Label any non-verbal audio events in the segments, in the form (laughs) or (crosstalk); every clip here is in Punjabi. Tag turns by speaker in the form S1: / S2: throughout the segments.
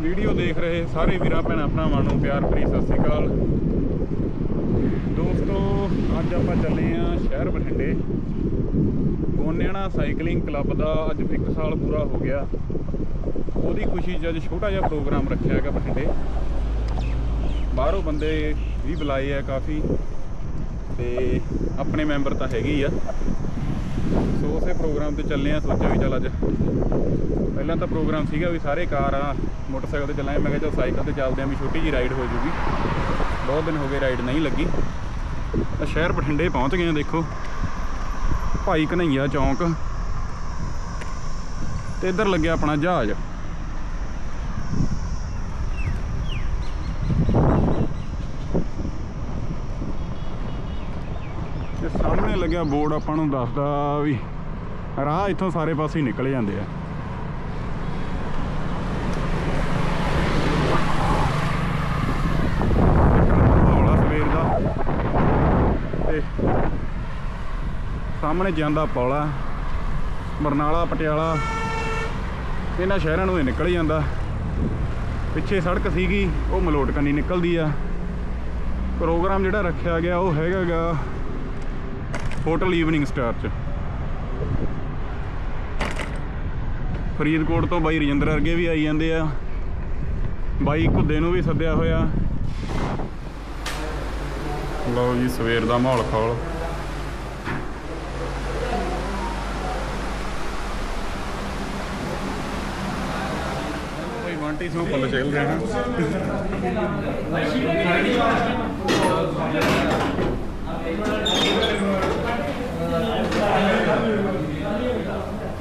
S1: ਵੀਡੀਓ ਦੇਖ ਰਹੇ ਸਾਰੇ ਵੀਰਾਂ, ਭੈਣਾਂ, ਭਰਾਵਾਂ ਨੂੰ ਪਿਆਰ ਭਰੀ ਸਤਿ ਸ੍ਰੀ ਅਕਾਲ। ਦੋਸਤੋ, ਅੱਜ ਆਪਾਂ ਚੱਲੇ ਆਂ ਸ਼ਹਿਰ ਬਠਿੰਡੇ। ਗੋਨਿਆਣਾ ਸਾਈਕਲਿੰਗ ਕਲੱਬ ਦਾ ਅੱਜ 1 ਸਾਲ ਪੂਰਾ ਹੋ ਗਿਆ। ਉਹਦੀ ਖੁਸ਼ੀ 'ਚ ਅੱਜ ਛੋਟਾ ਜਿਹਾ ਪ੍ਰੋਗਰਾਮ ਰੱਖਿਆ ਹੈਗਾ ਬਠਿੰਡੇ। ਬਾਹਰੋਂ ਬੰਦੇ ਵੀ ਬੁਲਾਏ ਆ ਕਾਫੀ, ਤੇ ਆਪਣੇ ਮੈਂਬਰ ਤਾਂ ਹੈਗੇ ਹੀ ਆ। ਸੋ ਉਸੇ ਪ੍ਰੋਗਰਾਮ ਤੇ ਚੱਲੇ ਆ, ਸੋਚਿਆ ਵੀ ਚੱਲ ਅੱਜ। ਪਹਿਲਾਂ ਤਾਂ ਪ੍ਰੋਗਰਾਮ ਸੀਗਾ ਵੀ ਸਾਰੇ ਕਾਰ ਆ, ਮੋਟਰਸਾਈਕਲ ਤੇ ਚੱਲਾਂਗੇ। ਮੈਂ ਕਿਹਾ ਚੱਲ ਸਾਈਕਲ ਤੇ ਚੱਲਦੇ ਆਂ ਵੀ ਛੋਟੀ ਜੀ ਰਾਈਡ ਹੋ ਜੂਗੀ। ਬਹੁਤ ਦਿਨ ਹੋ ਗਏ ਰਾਈਡ ਨਹੀਂ ਲੱਗੀ। ਤਾਂ ਸ਼ਹਿਰ ਬਠਿੰਡੇ ਪਹੁੰਚ ਗਏ ਆ, ਦੇਖੋ। ਭਾਈ ਕਨਈਆ ਚੌਂਕ। ਤੇ ਇੱਧਰ ਲੱਗਿਆ ਆਪਣਾ ਜਹਾਜ਼। ਤੇ ਸਾਹਮਣੇ ਲੱਗਿਆ ਬੋਰਡ ਆਪਾਂ ਨੂੰ ਦੱਸਦਾ ਵੀ ਰਾਹ ਇੱਥੋਂ ਸਾਰੇ ਪਾਸੇ ਨਿਕਲ ਜਾਂਦੇ ਆ। ਮਾਹੌਲ ਸਵੇਰ ਦਾ ਤੇ ਸਾਹਮਣੇ ਜਾਂਦਾ ਪੌਲਾ, ਬਰਨਾਲਾ, ਪਟਿਆਲਾ, ਇਹਨਾਂ ਸ਼ਹਿਰਾਂ ਨੂੰ ਇਹ ਨਿਕਲ ਜਾਂਦਾ। ਪਿੱਛੇ ਸੜਕ ਸੀਗੀ, ਉਹ ਮਲੋਟ ਕੰਨੀ ਨਿਕਲਦੀ ਆ। ਪ੍ਰੋਗਰਾਮ ਜਿਹੜਾ ਰੱਖਿਆ ਗਿਆ ਉਹ ਹੈਗਾਗਾ ਹੋਟਲ ਈਵਨਿੰਗ ਸਟਾਰ ਚ। ਫਰੀਦਕੋਟ ਤੋਂ ਬਾਈ ਰਜਿੰਦਰ ਵਰਗੇ ਵੀ ਆਈ ਜਾਂਦੇ ਆ। ਬਾਈ ਘੁੱਦੇ ਨੂੰ ਵੀ ਸੱਦਿਆ ਹੋਇਆ। ਲਓ ਜੀ, ਸਵੇਰ ਦਾ ਮਾਹੌਲ ਖੌਲ। ਕੋਈ ਵਾਂਟੀ ਸੋ ਫੁੱਲ ਚੱਲ ਰਿਹਾ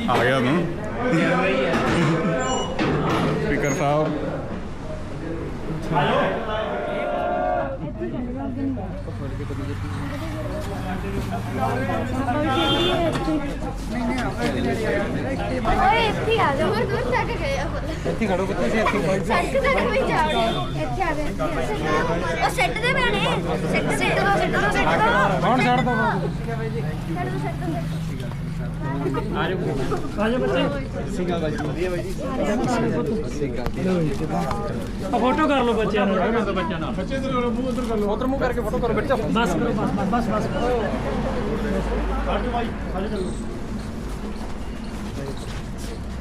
S1: ਆ ਗਿਆ ਤੂੰ (laughs) ਸਪੀਕਰ ਸਾਹਿਬ।
S2: ਓਏ ਇੱਥੇ ਆ ਜਾ। ਦੂਰ ਦੂਰ ਤੱਕ ਗਏ ਆ
S3: ਇੱਥੇ ਖੜੋ ਕਿੱਥੇ ਸੀ ਇੱਥੇ
S2: ਸੜਕ ਤੱਕ ਵੀ ਜਾ ਰਹੇ ਇੱਥੇ ਆ ਗਏ ਉਹ ਸੈੱਟ ਦੇ ਬਣੇ ਸੈੱਟ ਸੈੱਟ ਦੋ ਸੈੱਟ ਦੋ ਸੈੱਟ ਦੋ
S3: ਕੌਣ ਛੱਡਦਾ
S2: ਸੈੱਟ ਦੋ ਸੈੱਟ ਦੋ
S3: ਆਜੋ ਬੱਚੇ ਸਿੰਗਲ ਬਾਈ ਵਧੀਆ ਬਾਈ ਜੀ
S4: ਆ ਫੋਟੋ ਕਰ ਲਓ ਬੱਚਿਆਂ ਨੂੰ
S3: ਬੱਚਾ ਨਾ ਬੱਚੇ ਇਧਰ ਮੂੰਹ ਇਧਰ ਕਰ ਲਓ ਉਧਰ ਮੂੰਹ ਕਰਕੇ ਫੋਟੋ ਕਰੋ ਬੱਚਾ
S4: ਬਸ ਕਰੋ ਬਸ ਬਸ ਬਸ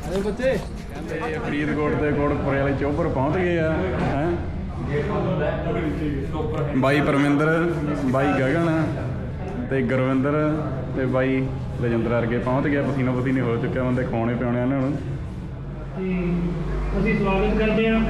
S3: ਆਜੋ ਬੱਚੇ
S1: ਕਹਿੰਦੇ ਇਹ ਫਰੀਦਕੋਟ ਦੇ ਕੋਟਪੁਰੇ ਵਾਲੇ ਚੋਬਰ ਪਹੁੰਚ ਗਏ ਆ ਹੈ ਬਾਈ ਪਰਮਿੰਦਰ ਬਾਈ ਗਗਨ ਤੇ ਗੁਰਵਿੰਦਰ ਤੇ ਬਾਈ ਰਜਿੰਦਰ ਵਰਗੇ ਪਹੁੰਚ ਗਿਆ ਪਸੀਨੋ ਪਸੀਨੇ ਹੋ ਚੁੱਕਿਆ ਬੰਦੇ ਖਾਣੇ ਪਿਆਉਣੇ ਇਹਨਾਂ ਨੂੰ
S4: ਅਸੀਂ ਸਵਾਗਤ ਕਰਦੇ ਹਾਂ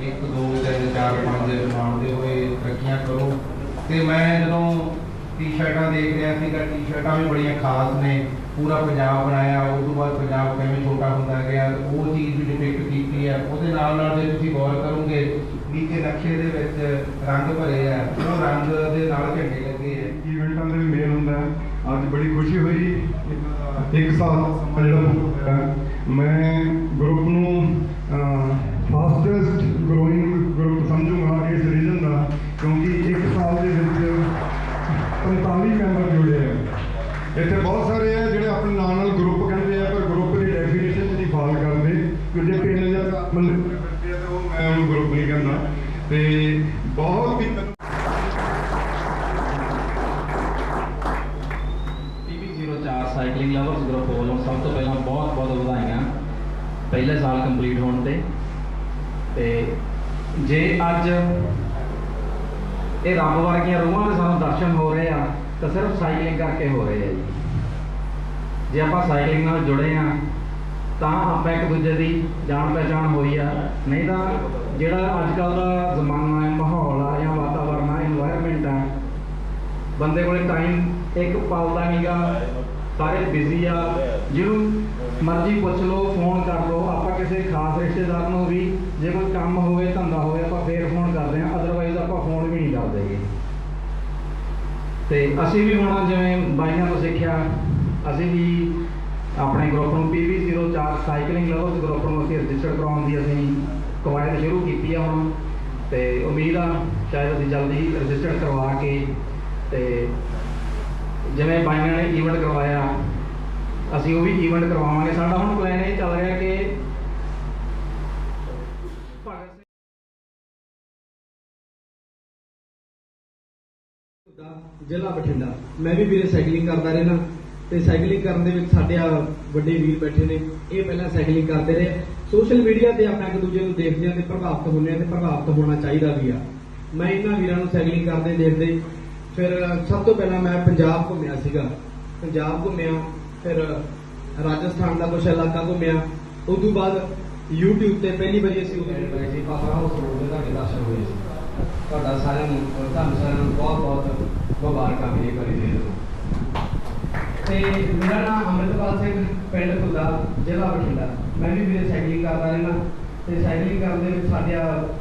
S5: ਇੱਕ ਦੋ ਤਿੰਨ ਚਾਰ ਪੰਜ ਬਣਾਉਂਦੇ ਹੋਏ ਤਰੱਕੀਆਂ ਕਰੋ ਤੇ ਮੈਂ ਜਦੋਂ ਟੀ-ਸ਼ਰਟਾਂ ਦੇਖ ਰਿਹਾ ਸੀਗਾ ਟੀ-ਸ਼ਰਟਾਂ ਵੀ ਬੜੀਆਂ ਖਾਸ ਨੇ। ਪੂਰਾ ਪੰਜਾਬ ਬਣਾਇਆ, ਉਸ ਤੋਂ ਬਾਅਦ ਪੰਜਾਬ ਕਿਵੇਂ ਛੋਟਾ ਹੁੰਦਾ ਗਿਆ, ਉਹ ਚੀਜ਼ ਵੀ ਡਿਪਿਕਟ ਕੀਤੀ ਹੈ। ਉਹਦੇ ਨਾਲ ਨਾਲ ਜੇ ਤੁਸੀਂ ਗੌਰ ਕਰੋਗੇ, ਨੀਚੇ ਨਕਸ਼ੇ ਦੇ ਵਿੱਚ ਰੰਗ ਭਰੇ ਆ। ਉਹ ਰੰਗ ਦੇ ਨਾਲ ਝੰਡੇ ਲੱਗੇ ਆ।
S6: ਇਵੈਂਟਾਂ ਦੇ ਵੀ ਮੇਲ ਹੁੰਦਾ ਹੈ। ਅੱਜ ਬੜੀ ਖੁਸ਼ੀ ਹੋਈ। ਇੱਕ- ਸਾਲ ਜਿਹੜਾ ਮੈਂ ਗਰੁੱਪ ਨੂੰ ਪਿੰਡ ਜਾਂ ਬੰਦੇ ਬੈਠੇ ਉਹ ਮੈਂ ਉਹਨੂੰ ਗਰੁੱਪ ਨਹੀਂ ਕਹਿੰਦਾ ਤੇ ਬਹੁਤ ਹੀ ਮੈਨੂੰ
S7: PB04 ਸਾਈਕਲਿੰਗ ਲਵਰਸ ਗਰੁੱਪ ਵੱਲੋਂ ਸਭ ਤੋਂ ਪਹਿਲਾਂ ਬਹੁਤ ਬਹੁਤ ਵਧਾਈਆਂ। ਪਹਿਲੇ ਸਾਲ ਕੰਪਲੀਟ ਹੋਣ ਤੇ। ਤੇ ਜੇ ਅੱਜ ਇਹ ਰੱਬ ਵਰਗੀਆਂ ਰੂਹਾਂ ਦੇ ਸਾਨੂੰ ਦਰਸ਼ਨ ਹੋ ਰਹੇ ਆ, ਤਾਂ ਸਿਰਫ ਸਾਈਕਲਿੰਗ ਕਰਕੇ ਹੋ ਰਹੇ ਆ ਜੀ। ਜੇ ਆਪਾਂ ਸਾਈਕਲਿੰਗ ਨਾਲ ਜੁੜੇ ਆ ਤਾਂ ਆਪਾਂ ਇੱਕ ਦੂਜੇ ਦੀ ਜਾਣ ਪਹਿਚਾਣ ਹੋਈ ਆ। ਨਹੀਂ ਤਾਂ ਜਿਹੜਾ ਅੱਜ ਕੱਲ ਦਾ ਜ਼ਮਾਨਾ ਹੈ, ਮਾਹੌਲ ਆ ਜਾਂ ਵਾਤਾਵਰਨ ਆ এনवायरमेंट ਆ, ਬੰਦੇ ਕੋਲੇ ਟਾਈਮ ਇੱਕ ਪਲ ਦਾ ਨਹੀਂਗਾ ਸਾਰੇ ਬਿਜ਼ੀ ਆ। ਜਿਹਨੂੰ ਮਰਜ਼ੀ ਪੁੱਛ ਲਓ ਫੋਨ ਕਰ ਲਓ, ਆਪਾਂ ਕਿਸੇ ਖਾਸ ਰਿਸ਼ਤੇਦਾਰ ਨੂੰ ਵੀ ਜੇ ਕੋਈ ਕੰਮ ਹੋਵੇ, ਧੰਦਾ ਹੋਵੇ, ਆਪਾਂ ਫੇਰ ਫੋਨ ਕਰਦੇ ਆ ਅਦਰਵਾਈਜ਼ ਆਪਾਂ ਫੋਨ ਵੀ ਨਹੀਂ ਕਰਦੇਗੇ ਤੇ ਅਸੀਂ ਵੀ ਹੁਣ ਜਿਵੇਂ ਬਾਈਆਂ ਤੋਂ ਸਿੱਖਿਆ, ਅਸੀਂ ਵੀ ਆਪਣੇ ਗਰੁੱਪ ਨੂੰ PB04 ਸਾਈਕਲਿੰਗ ਲਵਰਸ ਗਰੁੱਪ ਨੂੰ ਅਸੀਂ ਰਜਿਸਟਰ ਕਰਾਉਣ ਦੀ ਅਸੀਂ ਕਵਾਇਦ ਸ਼ੁਰੂ ਕੀਤੀ ਆ ਹੁਣ। ਤੇ ਉਮੀਦ ਆ ਸ਼ਾਇਦ ਅਸੀਂ ਜਲਦੀ ਰਜਿਸਟਰ ਕਰਵਾ ਕੇ ਤੇ ਜਿਵੇਂ ਬਾਈਆਂ ਨੇ ਈਵੈਂਟ ਕਰਵਾਇਆ, ਅਸੀਂ ਉਹ ਵੀ ਈਵੈਂਟ ਕਰਵਾਵਾਂਗੇ। ਸਾਡਾ ਹੁਣ ਪਲਾਨ ਇਹ ਚੱਲ ਰਿਹਾ ਕਿ
S3: ਜ਼ਿਲ੍ਹਾ ਬਠਿੰਡਾ। ਮੈਂ ਵੀ ਵੀਰੇ ਸਾਈਕਲਿੰਗ ਕਰਦਾ ਰਹਿਣਾ ਤੇ ਸਾਈਕਲਿੰਗ ਕਰਨ ਦੇ ਵਿੱਚ ਸਾਡੇ ਆ ਵੱਡੇ ਵੀਰ ਬੈਠੇ ਨੇ, ਇਹ ਪਹਿਲਾਂ ਸਾਈਕਲਿੰਗ ਕਰਦੇ ਰਹੇ। ਸੋਸ਼ਲ ਮੀਡੀਆ ਤੇ ਆਪਾਂ ਇੱਕ ਦੂਜੇ ਨੂੰ ਦੇਖਦੇ ਹਾਂ ਤੇ ਪ੍ਰਭਾਵਿਤ ਹੁੰਦੇ ਹਾਂ ਤੇ ਪ੍ਰਭਾਵਿਤ ਹੋਣਾ ਚਾਹੀਦਾ ਵੀ ਆ। ਮੈਂ ਇਹਨਾਂ ਵੀਰਾਂ ਨੂੰ ਸਾਈਕਲਿੰਗ ਕਰਦੇ ਦੇਖਦੇ, ਫਿਰ ਸਭ ਤੋਂ ਪਹਿਲਾਂ ਮੈਂ ਪੰਜਾਬ ਘੁੰਮਿਆ ਸੀਗਾ। ਪੰਜਾਬ ਘੁੰਮਿਆ, ਫਿਰ ਰਾਜਸਥਾਨ ਦਾ ਕੁਝ ਇਲਾਕਾ ਘੁੰਮਿਆ। ਉਸ ਤੋਂ ਬਾਅਦ YouTube ਤੇ ਪਹਿਲੀ ਵਾਰੀ ਅਸੀਂ ਉਹਦੇ
S7: ਗਏ। ਸੀ ਪਾਪਾ ਹਾਊਸ ਰੋਡ ਦੇ ਤੁਹਾਡੇ ਦਰਸ਼ਨ ਹੋਏ ਸੀ। ਤੁਹਾਡਾ ਸਾਰਿਆਂ ਨੂੰ, ਤੁਹਾਨੂੰ ਸਾਰਿਆਂ ਨੂੰ ਬਹੁਤ ਬਹੁਤ ਮੁਬਾਰਕਾਂ ਵੀ ਕਰੀ ਦੇ ਦਿਓ ਤੇ ਮੇਰਾ ਨਾਮ ਅਮਰਿਤਪਾਲ ਸਿੰਘ, ਪਿੰਡ ਖੁੱਦਾ ਜ਼ਿਲ੍ਹਾ ਬਠਿੰਡਾ। ਮੈਂ ਵੀ ਵੀਰੇ ਸਾਈਕਲਿੰਗ ਕਰਦਾ ਰਹਿਣਾ ਤੇ ਸਾਈਕਲਿੰਗ ਕਰਨ ਦੇ ਵਿੱਚ ਸਾਡੇ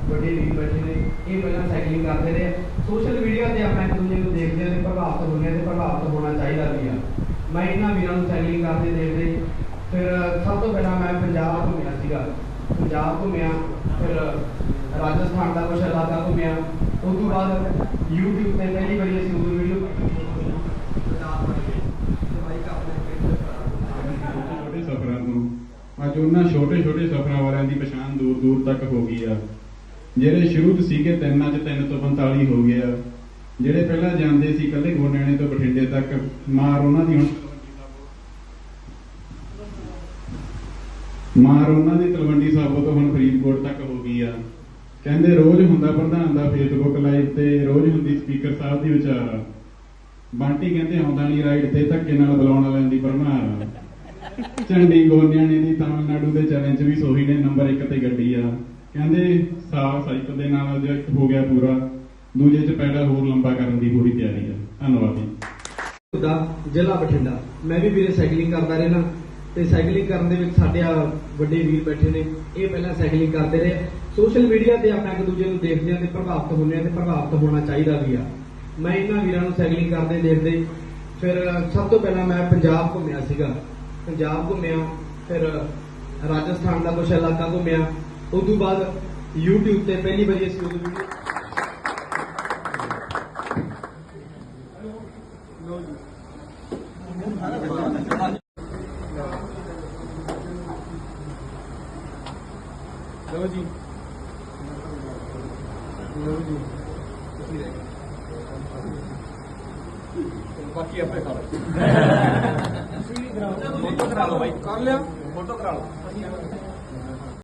S7: ਵੱਡੇ ਵੀਰ ਬੈਠੇ ਨੇ, ਇਹ ਪਹਿਲਾਂ ਸਾਈਕਲਿੰਗ ਕਰਦੇ ਰਹੇ ਸੋਸ਼ਲ ਮੀਡੀਆ ਤੇ ਆਪਾਂ ਇੱਕ ਦੂਜੇ ਨੂੰ ਦੇਖਦੇ ਹਾਂ ਤੇ ਪ੍ਰਭਾਵਿਤ ਹੁੰਦੇ ਹਾਂ ਤੇ ਪ੍ਰਭਾਵਿਤ ਹੋਣਾ ਚਾਹੀਦਾ ਵੀ ਆ। ਮੈਂ ਇਹਨਾਂ ਵੀਰਾਂ ਨੂੰ ਸਾਈਕਲਿੰਗ ਕਰਦੇ ਦੇਖਦੇ, ਫਿਰ ਸਭ ਤੋਂ ਪਹਿਲਾਂ ਮੈਂ ਪੰਜਾਬ ਘੁੰਮਿਆ ਸੀਗਾ। ਪੰਜਾਬ ਘੁੰਮਿਆ, ਫਿਰ ਰਾਜਸਥਾਨ ਦਾ ਕੁਝ ਇਲਾਕਾ ਘੁੰਮਿਆ। ਉਸ ਤੋਂ ਬਾਅਦ YouTube ਤੇ ਪਹਿਲੀ ਵਾਰੀ ਅਸੀਂ ਉਦੋਂ ਵੀਡੀਓ
S1: ਛੋਟੇ ਸਫ਼ਰਾਂ ਤੋਂ ਅੱਜ ਉਹਨਾਂ ਛੋਟੇ ਛੋਟੇ ਸਫ਼ਰਾਂ ਵਾਲਿਆਂ ਦੀ ਪਛਾਣ ਦੂਰ ਦੂਰ ਤੱਕ ਹੋ ਗਈ ਆ। ਜਿਹੜੇ ਸ਼ੁਰੂ ਤੋਂ ਸੀਗੇ ਤਿੰਨਾਂ ਚ 3 ਤੋਂ 45 ਹੋ ਗਏ ਆ। ਜਿਹੜੇ ਪਹਿਲਾਂ ਜਾਂਦੇ ਸੀ ਕੱਲੇ ਗੋਨਿਆਣੇ ਤੋਂ ਬਠਿੰਡੇ ਤੱਕ ਮਾਰ ਉਹਨਾਂ ਦੀ ਹੁਣ ਮਾਰ ਉਹਨਾਂ ਦੀ ਤਲਵੰਡੀ ਸਾਬੋ ਤੋਂ ਹੁਣ ਫਰੀਦਕੋਟ ਤੱਕ ਹੋ ਗਈ ਆ। ਕਹਿੰਦੇ ਰੋਜ਼ ਹੁੰਦਾ ਪ੍ਰਧਾਨ ਦਾ ਫੇਸਬੁੱਕ ਲਾਈਵ ਤੇ ਰੋਜ਼ ਹੁੰਦੀ ਸਪੀਕਰ ਸਾਹਿਬ ਦੀ ਵਿਚਾਰ ਆ। ਬੰਟੀ ਕਹਿੰਦੇ ਆਉਂਦਾ ਨਹੀਂ, ਰਾਈਡ ਤੇ ਧੱਕੇ ਨਾਲ ਬੁਲਾਉਣ ਵਾਲਿਆਂ ਦੀ ਭਰਮਾਰ ਝੰਡੀ ਗੋਨਿਆਣੇ ਦੀ ਤਾਮਿਲਨਾਡੂ ਦੇ ਚੈਲੰਜ ਵੀ ਸੋਹੀ ਨੇ ਨੰਬਰ 1 ਤੇ ਗੱਡੀ ਆ। ਕਹਿੰਦੇ ਸਾਫ਼ ਸਾਈਕਲ ਦੇ ਨਾਲ ਜੋ ਹੋ ਗਿਆ ਪੂਰਾ। ਦੂਜੇ ਚ ਪੈਡਲ ਹੋਰ ਲੰਬਾ ਕਰਨ ਦੀ ਪੂਰੀ ਤਿਆਰੀ ਆ। ਧੰਨਵਾਦ ਜੀ।
S3: ਦਾ ਜ਼ਿਲ੍ਹਾ ਬਠਿੰਡਾ। ਮੈਂ ਵੀ ਵੀਰੇ ਸਾਈਕਲਿੰਗ ਕਰਦਾ ਰਹਿਣਾ ਤੇ ਸਾਈਕਲਿੰਗ ਕਰਨ ਦੇ ਵਿੱਚ ਸਾਡੇ ਆ ਵੱਡੇ ਵੀਰ ਬੈਠੇ ਨੇ। ਇਹ ਪਹਿਲਾਂ ਸਾਈਕਲਿੰਗ ਕਰਦੇ ਰਹੇ। ਸੋਸ਼ਲ ਮੀਡੀਆ ਤੇ ਆਪਾਂ ਇੱਕ ਦੂਜੇ ਨੂੰ ਦੇਖਦੇ ਹਾਂ ਤੇ ਪ੍ਰਭਾਵਿਤ ਹੁੰਦੇ ਹਾਂ ਤੇ ਪ੍ਰਭਾਵਿਤ ਹੋਣਾ ਚਾਹੀਦਾ ਵੀ ਆ। ਮੈਂ ਇਹਨਾਂ ਵੀਰਾਂ ਨੂੰ ਸਾਈਕਲਿੰਗ ਕਰਦੇ ਦੇਖਦੇ। ਫਿਰ ਸਭ ਤੋਂ ਪਹਿਲਾਂ ਮੈਂ ਪੰਜਾਬ ਘੁੰਮਿਆ ਸੀਗਾ। ਪੰਜਾਬ ਘੁੰਮਿਆ ਫਿਰ ਰਾਜਸਥਾਨ ਦਾ ਕੁਝ ਇਲਾਕਾ ਘੁੰਮਿਆ ਉਸ ਤੋਂ ਬਾਅਦ YouTube ਤੇ ਪਹਿਲੀ ਵਾਰੀ ਅਸੀਂ ਉਦੋਂ ਵੀਡੀਓ
S1: ਲਓ ਜੀ ਬਾਕੀ ਆਪੇ ਕਰ (laughs)
S4: ਫੋਟੋ ਕਰਾ ਲਓ ਬਾਈ। ਕਰ ਲਿਆ ਫੋਟੋ ਕਰਾ ਲਓ।